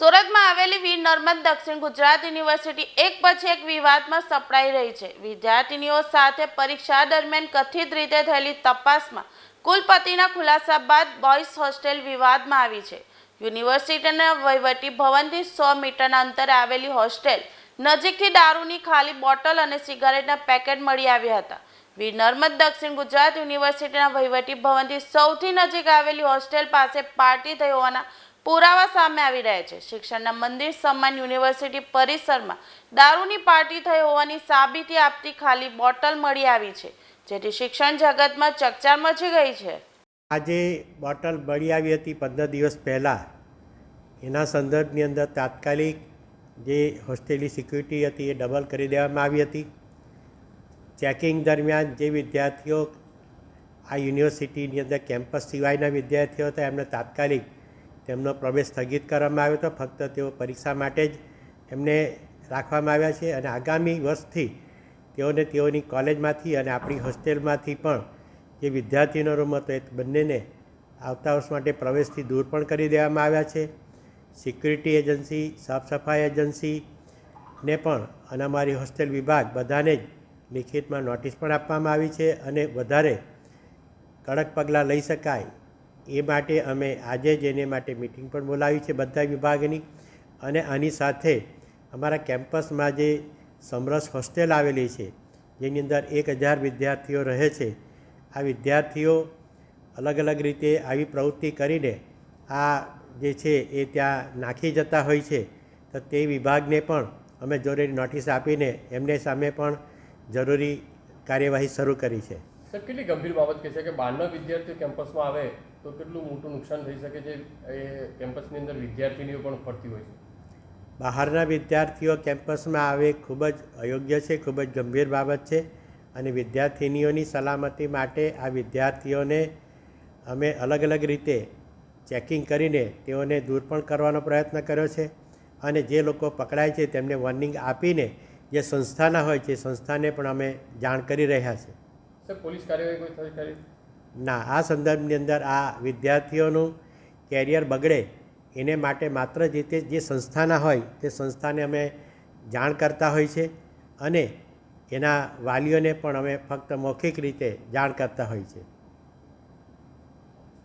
સુરતમાં આવેલી વીર નર્મદ દક્ષિણ ગુજરાત યુનિવર્સિટી એક પછી એક વિવાદમાં સપડાઈ રહી છે. વિદ્યાર્થીનીઓ સાથે પરીક્ષા દરમિયાન કથિત રીતે થયેલી તપાસમાં કુલપતિના ખુલાસા બાદ બોયઝ હોસ્ટેલ વિવાદમાં આવી છે. યુનિવર્સિટીના વહીવટી ભવનથી સો મીટરના અંતરે આવેલી હોસ્ટેલ નજીકથી દારૂની ખાલી બોટલ અને સિગારેટના પેકેટ મળી આવ્યા હતા. વીર નર્મદ દક્ષિણ ગુજરાત યુનિવર્સિટીના વહીવટી ભવનથી સૌથી નજીક આવેલી હોસ્ટેલ પાસે પાર્ટી થઈ હોવાના પુરાવા સામે આવી રહ્યા છે. શિક્ષણના મંદિર સમાન યુનિવર્સિટી પરિસરમાં દારૂની પાર્ટી થઈ હોવાની સાબિતી આપતી ખાલી બોટલ મળી આવી છે, જેથી શિક્ષણ જગતમાં ચકચાર મચી ગઈ છે. આજે બોટલ મળી આવી હતી પંદર દિવસ પહેલાં. એના સંદર્ભની અંદર તાત્કાલિક જે હોસ્ટેલની સિક્યુરિટી હતી એ ડબલ કરી દેવામાં આવી હતી. ચેકિંગ દરમિયાન જે વિદ્યાર્થીઓ આ યુનિવર્સિટીની અંદર કેમ્પસ સિવાયના વિદ્યાર્થીઓ હતા, એમને તાત્કાલિક તેમનો પ્રવેશ સ્થગિત કરવામાં આવ્યો હતો. ફક્ત તેઓ પરીક્ષા માટે જ એમને રાખવામાં આવ્યા છે અને આગામી વર્ષથી તેઓને તેઓની કોલેજમાંથી અને આપણી હોસ્ટેલમાંથી પણ જે વિદ્યાર્થીનો રૂમ હતો એ બંનેને આવતા વર્ષ માટે પ્રવેશથી દૂર પણ કરી દેવામાં આવ્યા છે. સિક્યુરિટી એજન્સી સાફ સફાઈ એજન્સીને પણ અને અમારી હોસ્ટેલ વિભાગ બધાને જ લિખિતમાં નોટિસ પણ આપવામાં આવી છે અને વધારે કડક પગલાં લઈ શકાય એ માટે અમે આજે જ એને માટે મિટિંગ પણ બોલાવી છે બધા વિભાગની. અને આની સાથે અમારા કેમ્પસમાં જે સમરસ હોસ્ટેલ આવેલી છે, જેની અંદર એક હજાર વિદ્યાર્થીઓ રહે છે, આ વિદ્યાર્થીઓ અલગ અલગ રીતે આવી પ્રવૃત્તિ કરીને આ જે છે એ ત્યાં નાખી જતા હોય છે. તો તે વિભાગને પણ અમે જરૂરી નોટિસ આપીને એમને સામે પણ જરૂરી કાર્યવાહી શરૂ કરી છે. સર, કેટલી ગંભીર બાબત કે છે કે બહારના વિદ્યાર્થીઓ કેમ્પસમાં આવે તો કેટલું મોટું નુકસાન થઈ શકે છે એ કેમ્પસની અંદર વિદ્યાર્થીનીઓ પણ ફરતી હોય છે? બહારના વિદ્યાર્થીઓ કેમ્પસમાં આવે ખૂબ જ અયોગ્ય છે ખૂબ જ ગંભીર બાબત છે અને વિદ્યાર્થીનીઓની સલામતી માટે આ વિદ્યાર્થીઓને અમે અલગ અલગ રીતે ચેકિંગ કરીને તેઓને દૂર પણ કરવાનો પ્રયત્ન કર્યો છે અને જે લોકો પકડાય છે તેમને વોર્નિંગ આપીને જે સંસ્થાના હોય છે સંસ્થાને પણ અમે જાણ કરી રહ્યા છે. સર પોલીસ કાર્યવાહી કોઈ થઈ કરી ના, આ સંદર્ભની અંદર આ વિદ્યાર્થીઓનું કેરિયર બગડે એને માટે માત્ર જે તે જે સંસ્થાના હોય તે સંસ્થાને અમે જાણ કરતા હોય છે અને એના વાલીઓને પણ અમે ફક્ત મૌખિક રીતે જાણ કરતા હોય છે.